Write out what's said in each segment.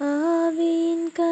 ஆவியின் கனிகள்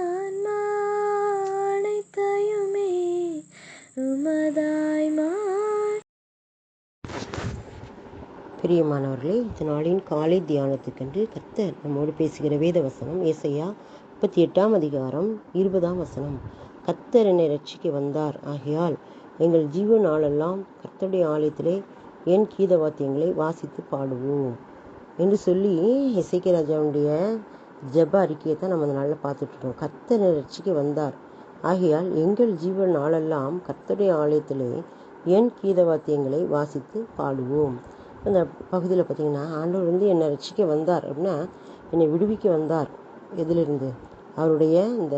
பிரியமானவர்களே இந்த நாளின் காலை தியானத்துக்கென்று கர்த்தர் நம்மோடு பேசுகிற வேத வசனம் ஏசையா முப்பத்தி எட்டாம் அதிகாரம் இருபதாம் வசனம். கர்த்தர் என்னை ரட்சிக்க வந்தார். ஆகையால் எங்கள் ஜீவ நாளெல்லாம் கர்த்தருடைய ஆலயத்திலே என் கீத வாத்தியங்களை வாசித்து பாடுவோம் என்று சொல்லி இசைக்கிய ராஜாவுடைய ஜப அறிக்கையை தான் நம்ம அந்த நாளில் பார்த்துட்ருக்கோம் கத்தர் கர்த்தர் ரட்சிக்க வந்தார். ஆகையால் எங்கள் ஜீவ நாளெல்லாம் கர்த்தருடைய ஆலயத்திலே என் கீத வாத்தியங்களை வாசித்து பாடுவோம். அந்த பகுதியில் பார்த்தீங்கன்னா ஆண்டவர் வந்து என்னை ரசிக்க வந்தார் அப்படின்னா என்னை விடுவிக்க வந்தார். எதிலிருந்து? அவருடைய இந்த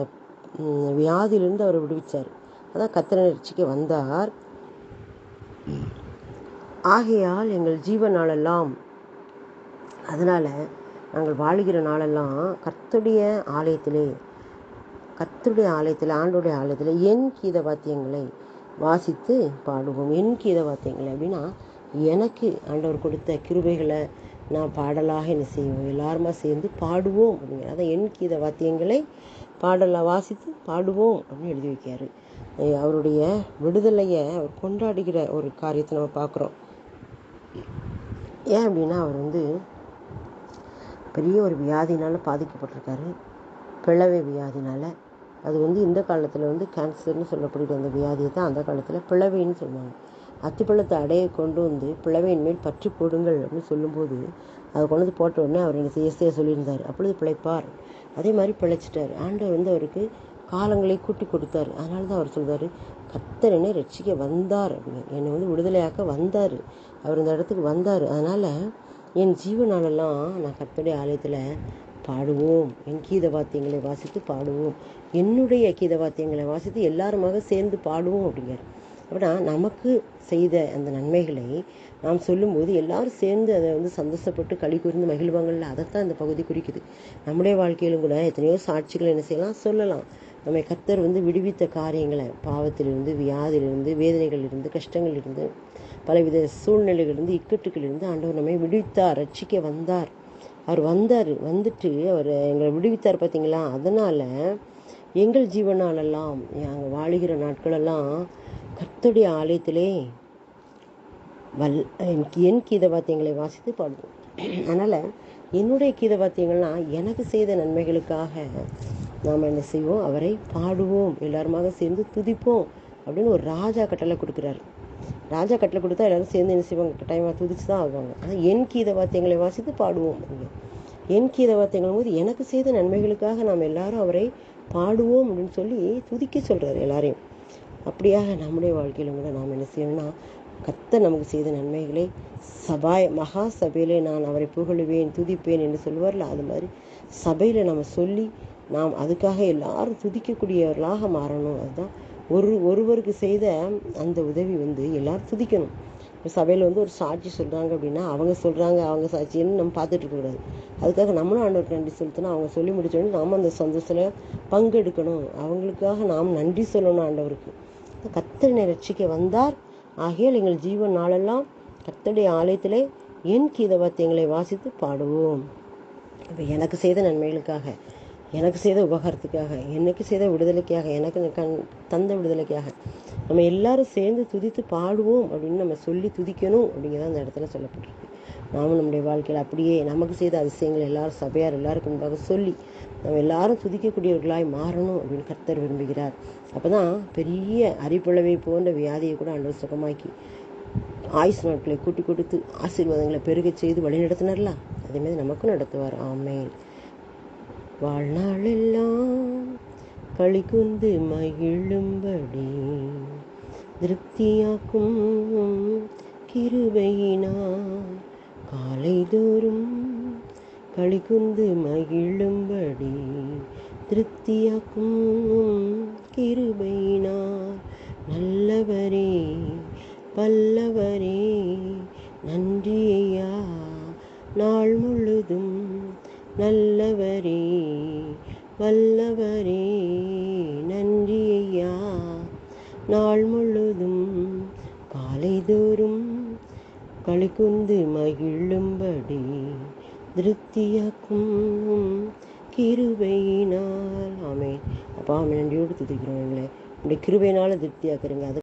வியாதியிலிருந்து அவர் விடுவிச்சார். அதான் கத்தனை ரசிக்க வந்தார். ஆகையால் எங்கள் ஜீவ நாளெல்லாம் அதனால் நாங்கள் வாழுகிற நாளெல்லாம் கர்த்துடைய ஆலயத்திலே கர்த்துடைய ஆலயத்தில் ஆண்டோடைய ஆலயத்தில் என் கீத வாத்தியங்களை வாசித்து பாடுவோம். என் கீத வாத்தியங்களை அப்படின்னா எனக்கு ஆண்டவர் கொடுத்த கிருபைகளை நான் பாடலாக என்ன செய்வோம்? எல்லாருமா சேர்ந்து பாடுவோம் அப்படிங்கிற அதான் என் கீத வாத்தியங்களை பாடலாக வாசித்து பாடுவோம் அப்படின்னு எழுதி வைக்காரு அவருடைய விடுதலையை அவர் கொண்டாடுகிற ஒரு காரியத்தை நம்ம பார்க்குறோம். ஏன் அப்படின்னா அவர் வந்து பெரிய ஒரு வியாதினால் பாதிக்கப்பட்டிருக்காரு. பிளவை வியாதினால். அது வந்து இந்த காலத்தில் வந்து கேன்சர்னு சொல்லக்கூடிய அந்த வியாதியை தான் அந்த காலத்தில் பிளவைன்னு சொல்லுவாங்க. அத்திப்பழத்தை அடைய கொண்டு வந்து பிளவையின் மேல் பற்றி போடுங்கள் அப்படின்னு சொல்லும்போது அதை கொண்டு வந்து போட்ட உடனே அவர் எனக்கு ஏசையா சொல்லியிருந்தார். அப்பொழுது பிழைப்பார். அதே மாதிரி பிழைச்சிட்டார். ஆண்டவர் வந்து அவருக்கு காலங்களை கூட்டி கொடுத்தார். அதனால தான் அவர் சொல்கிறார் கத்தர் என்னை ரட்சிக்க வந்தார் அப்படின்னு. என்னை வந்து விடுதலையாக்க வந்தார். அவர் இந்த இடத்துக்கு வந்தார். அதனால் என் ஜீவனாலெல்லாம் நான் கர்த்தருடைய ஆலயத்தில் பாடுவோம். என் கீத வாத்தியங்களை வாசித்து பாடுவோம். என்னுடைய கீத வாத்தியங்களை வாசித்து எல்லாருமாக சேர்ந்து பாடுவோம் அப்படிங்கிறார். அப்படின்னா நமக்கு செய்த அந்த நன்மைகளை நாம் சொல்லும்போது எல்லாரும் சேர்ந்து அதை வந்து சந்தோஷப்பட்டு களி கூர்ந்து மகிழ்வாங்கள்ல அதைத்தான் இந்த பகுதி குறிக்குது. நம்முடைய வாழ்க்கையிலும் கூட எத்தனையோ சாட்சிகள் என்ன செய்யலாம்? சொல்லலாம். நம்மை கத்தர் வந்து விடுவித்த காரியங்களை பாவத்திலிருந்து வியாதியிலிருந்து வேதனைகளிலிருந்து கஷ்டங்களிலிருந்து பலவித சூழ்நிலைகளிலிருந்து இக்கட்டுகளிலிருந்து ஆண்டவர் நம்மை விடுவித்தார் ரட்சிக்க வந்தார். அவர் வந்தார் வந்துட்டு அவர் எங்களை விடுவித்தார் பார்த்தீங்களா? அதனால் எங்கள் ஜீவனாலெல்லாம் நாங்கள் வாழுகிற நாட்களெல்லாம் கர்த்தருடைய ஆலயத்திலே வல் என் என் கீத வாத்தியங்களை வாசித்து பாடுவோம். அதனால் என்னுடைய கீத வாத்தியங்கள்லாம் எனக்கு செய்த நன்மைகளுக்காக நாம் என்ன செய்வோம்? அவரை பாடுவோம். எல்லாருமாக சேர்ந்து துதிப்போம் அப்படின்னு ஒரு ராஜா கட்டளை கொடுக்குறாரு. ராஜா கட்டளை கொடுத்தா எல்லாரும் சேர்ந்து என்ன செய்வாங்க? கட்டாயமாக துதிச்சு தான் ஆகுவாங்க ஆனால் என் கீத வாத்தியங்களை வாசித்து பாடுவோம். அப்படிங்க என் கீத வாத்தியங்கள் போது எனக்கு செய்த நன்மைகளுக்காக நாம் எல்லாரும் அவரை பாடுவோம் அப்படின்னு சொல்லி துதிக்க சொல்கிறார் எல்லாரையும். அப்படியாக நம்முடைய வாழ்க்கையிலும் கூட நாம் என்ன செய்யணும்னா கத்த நமக்கு செய்த நன்மைகளை சபாய் மகா சபையிலே நான் அவரை புகழுவேன் துதிப்பேன் என்று சொல்வார்ல அது மாதிரி சபையில் நம்ம சொல்லி நாம் அதுக்காக எல்லாரும் துதிக்கக்கூடியவர்களாக மாறணும். அதுதான் ஒரு ஒருவருக்கு செய்த அந்த உதவி வந்து எல்லாரும் துதிக்கணும். இப்போ சபையில் வந்து ஒரு சாட்சி சொல்கிறாங்க அப்படின்னா அவங்க சொல்கிறாங்க அவங்க சாட்சின்னு நம்ம பார்த்துட்டு இருக்கக்கூடாது அதுக்காக நம்மளும் ஆண்டவர் நன்றி செலுத்தணும். அவங்க சொல்லி முடிச்சோடனே நாம் அந்த சந்தோஷத்தில் பங்கெடுக்கணும். அவங்களுக்காக நாம் நன்றி சொல்லணும் ஆண்டவருக்கு. கத்தனை ரட்சிக்க வந்தார். ஆகையால் எங்கள் ஜீவன் நாளெல்லாம் கர்த்தருடைய ஆலயத்திலே என் கீதவாத்தியங்களை வாசித்து பாடுவோம். இப்போ எனக்கு செய்த நன்மைகளுக்காக எனக்கு செய்த உபகாரத்துக்காக எனக்கு செய்த விடுதலைக்காக எனக்கு கண் தந்த விடுதலைக்காக நம்ம எல்லாரும் சேர்ந்து துதித்து பாடுவோம் அப்படின்னு நம்ம சொல்லி துதிக்கணும் அப்படிங்கிறத அந்த இடத்துல சொல்லப்பட்டிருக்கு. நாமும் நம்முடைய வாழ்க்கையில் அப்படியே நமக்கு செய்த அதிசயங்கள் எல்லாரும் சபையார் எல்லாருக்கும் முன்பாக சொல்லி நம்ம எல்லாரும் துதிக்கக்கூடியவர்களாய் மாறணும் அப்படின்னு கர்த்தர் விரும்புகிறார். அப்போ தான் பெரிய அரிப்பிளவை போன்ற வியாதியை கூட அன்று சுகமாக்கி ஆயுஸ் நாட்களை கூட்டி கொடுத்து ஆசீர்வாதங்களை பெருகச் செய்து வழி நடத்தினார்ல? அதேமாதிரி நமக்கும் நடத்துவார். ஆமேன். வாழ்நாளெல்லாம் களிகுந்து மகிழும்படி திருப்தியாக்கும் கிருபையினார் காலைதோறும் களிகுந்து மகிழும்படி திருப்தியாக்கும் கிருபையினார் நல்லவரே பல்லவரே நன்றி ஐயா நாள் முழுதும் நல்லவரே வல்லவரே நன்றி ஐயா நாள் முழுதும் காலைதோறும் களிக்குந்து மகிழும்படி திருப்தியாக்கும் கிருபையினால். ஆமேன். அப்பா ஆமே நன்றியோடு துதிக்கிறோம் எங்களை. உடைய கிருபையினால் திருப்தியாக்குறீங்க. அது